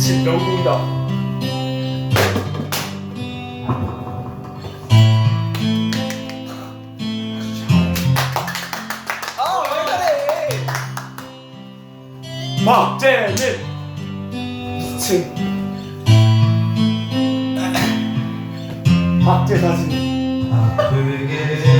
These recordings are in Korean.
진동입니다. 아왜 그래? 박재민 미친 박재사진 아, 그게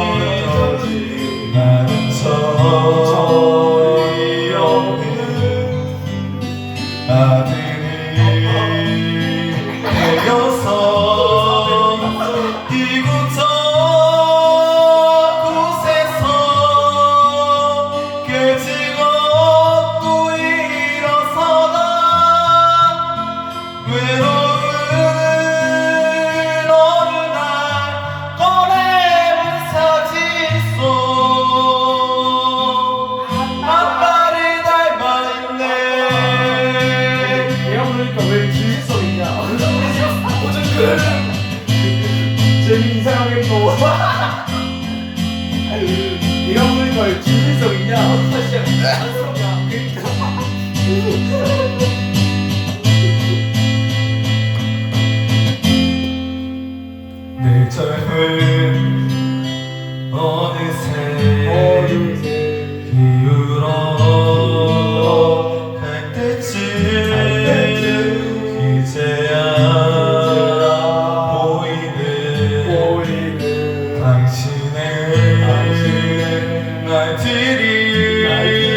재미 이상하게 또 이런 분이 진실성 있냐? 내 젊은 어느새 city.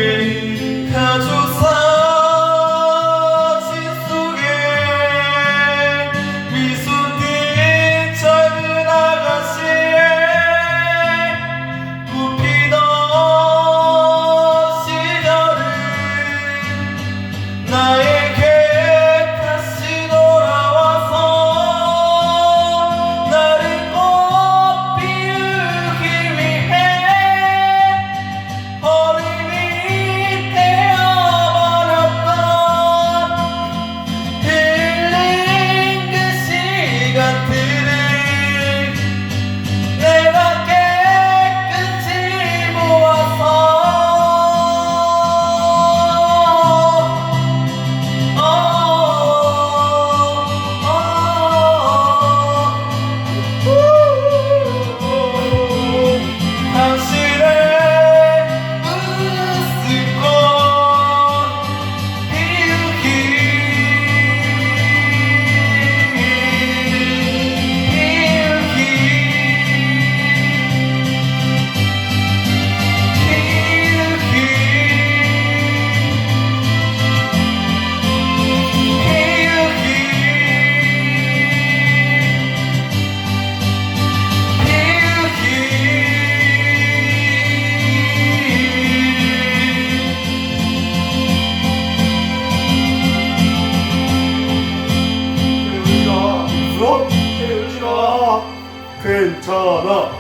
괜찮아.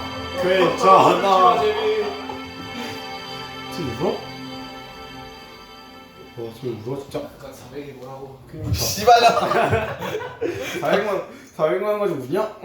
괜찮아. 지금 울어? 와 지금 울어 진짜. 약간 400이 뭐라고. 씨발 400만 400만 가지고 우냐?